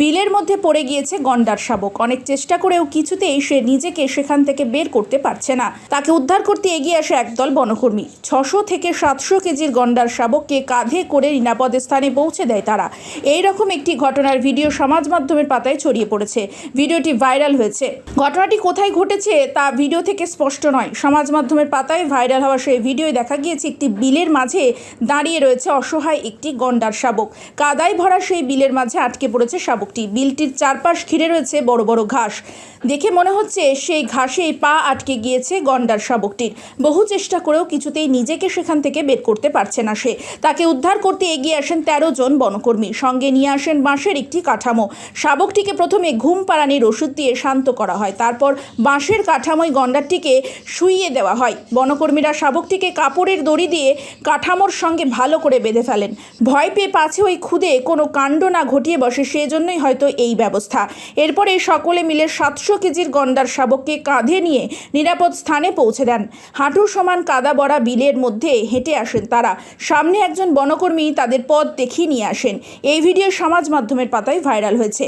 বিলের মধ্যে পড়ে গিয়েছে গন্ডার শাবক। অনেক চেষ্টা করেও কিছুতেই সে নিজেকে সেখান থেকে বের করতে পারছে না। তাকে উদ্ধার করতে এগিয়ে আসে একদল বনকর্মী। ছশো থেকে সাতশো কেজির গন্ডার শাবককে কাঁধে করে নিরাপদ স্থানে পৌঁছে দেয় তারা। এই রকম একটি ঘটনার ভিডিও সমাজ মাধ্যমের পাতায় ছড়িয়ে পড়েছে। ভিডিওটি ভাইরাল হয়েছে। ঘটনাটি কোথায় ঘটেছে তা ভিডিও থেকে স্পষ্ট নয়। সমাজ মাধ্যমের পাতায় ভাইরাল হওয়া সেই ভিডিওয় দেখা গিয়েছে একটি বিলের মাঝে দাঁড়িয়ে রয়েছে অসহায় একটি গন্ডার শাবক। কাদায় ভরা সেই বিলের মাঝে আটকে পড়েছে শাবকটি বিলটির চারপাশ ঘিরে রয়েছে বড় বড় ঘাস। দেখে মনে হচ্ছে সেই ঘাসেই পা আটকে গিয়েছে গন্ডার শাবকটির বহু চেষ্টা করেও কিছুতেই নিজেকে সেখান থেকে বের করতে পারছে না সে। তাকে উদ্ধার করতে এগিয়ে আসেন তেরো জন বনকর্মী। সঙ্গে নিয়ে আসেন বাঁশের একটি কাঠামো। শাবকটিকে প্রথমে ঘুম পাড়ানির ওষুধ দিয়ে শান্ত করা হয়। তারপর বাঁশের কাঠামোয় গন্ডারটিকে শুইয়ে দেওয়া হয়। বনকর্মীরা শাবকটিকে কাপড়ের দড়ি দিয়ে কাঠামোর সঙ্গে ভালো করে বেঁধে ফেলেন। ভয় পেয়ে পাছে ওই খুদে কোনো কাণ্ড না ঘটিয়ে বসে। সেজন্যই হয়তো এই ব্যবস্থা। এরপরে সকলে মিলে সাতশো কেজির গন্ডার শাবককে কাঁধে নিয়ে নিরাপদ স্থানে পৌঁছে দেন। হাঁটু সমান কাদা বড়া বিলের মধ্যে হেঁটে আসেন তারা। সামনে একজন বনকর্মী তাদের পথ দেখিয়ে নিয়ে আসেন। এই ভিডিও সমাজ মাধ্যমের পাতায় ভাইরাল হয়েছে।